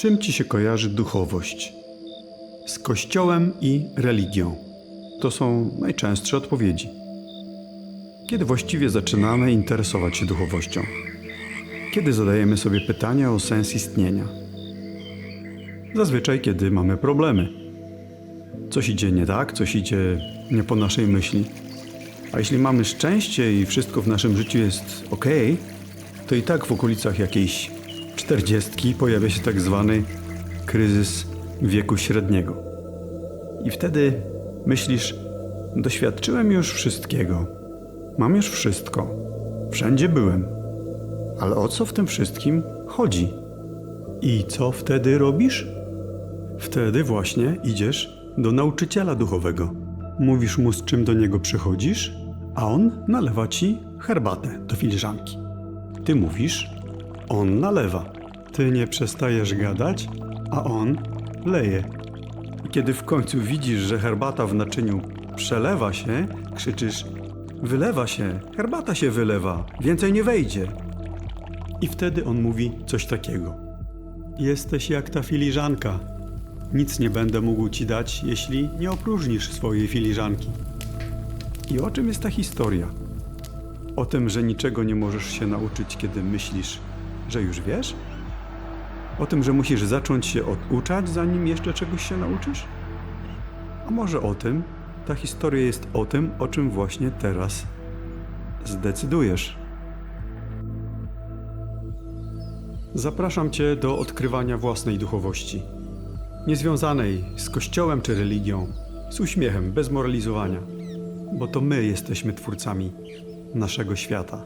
czym ci się kojarzy duchowość? Z kościołem i religią. To są najczęstsze odpowiedzi. Kiedy właściwie zaczynamy interesować się duchowością? Kiedy zadajemy sobie pytania o sens istnienia? Zazwyczaj, kiedy mamy problemy. Coś idzie nie tak, coś idzie nie po naszej myśli. A jeśli mamy szczęście i wszystko w naszym życiu jest ok, to i tak w okolicach jakiejś czterdziestki pojawia się tak zwany kryzys wieku średniego. I wtedy myślisz, doświadczyłem już wszystkiego. Mam już wszystko. Wszędzie byłem. Ale o co w tym wszystkim chodzi? I co wtedy robisz? Wtedy właśnie idziesz do nauczyciela duchowego. Mówisz mu, z czym do niego przychodzisz, a on nalewa ci herbatę do filiżanki. Ty mówisz, on nalewa. Ty nie przestajesz gadać, a on leje. Kiedy w końcu widzisz, że herbata w naczyniu przelewa się, krzyczysz: Wylewa się, herbata się wylewa, więcej nie wejdzie. I wtedy on mówi coś takiego: Jesteś jak ta filiżanka. Nic nie będę mógł ci dać, jeśli nie opróżnisz swojej filiżanki. I o czym jest ta historia? O tym, że niczego nie możesz się nauczyć, kiedy myślisz, że już wiesz? O tym, że musisz zacząć się oduczać, zanim jeszcze czegoś się nauczysz? A może o tym, ta historia jest o tym, o czym właśnie teraz zdecydujesz. Zapraszam Cię do odkrywania własnej duchowości. Niezwiązanej z kościołem czy religią, z uśmiechem, bez moralizowania, bo to my jesteśmy twórcami naszego świata.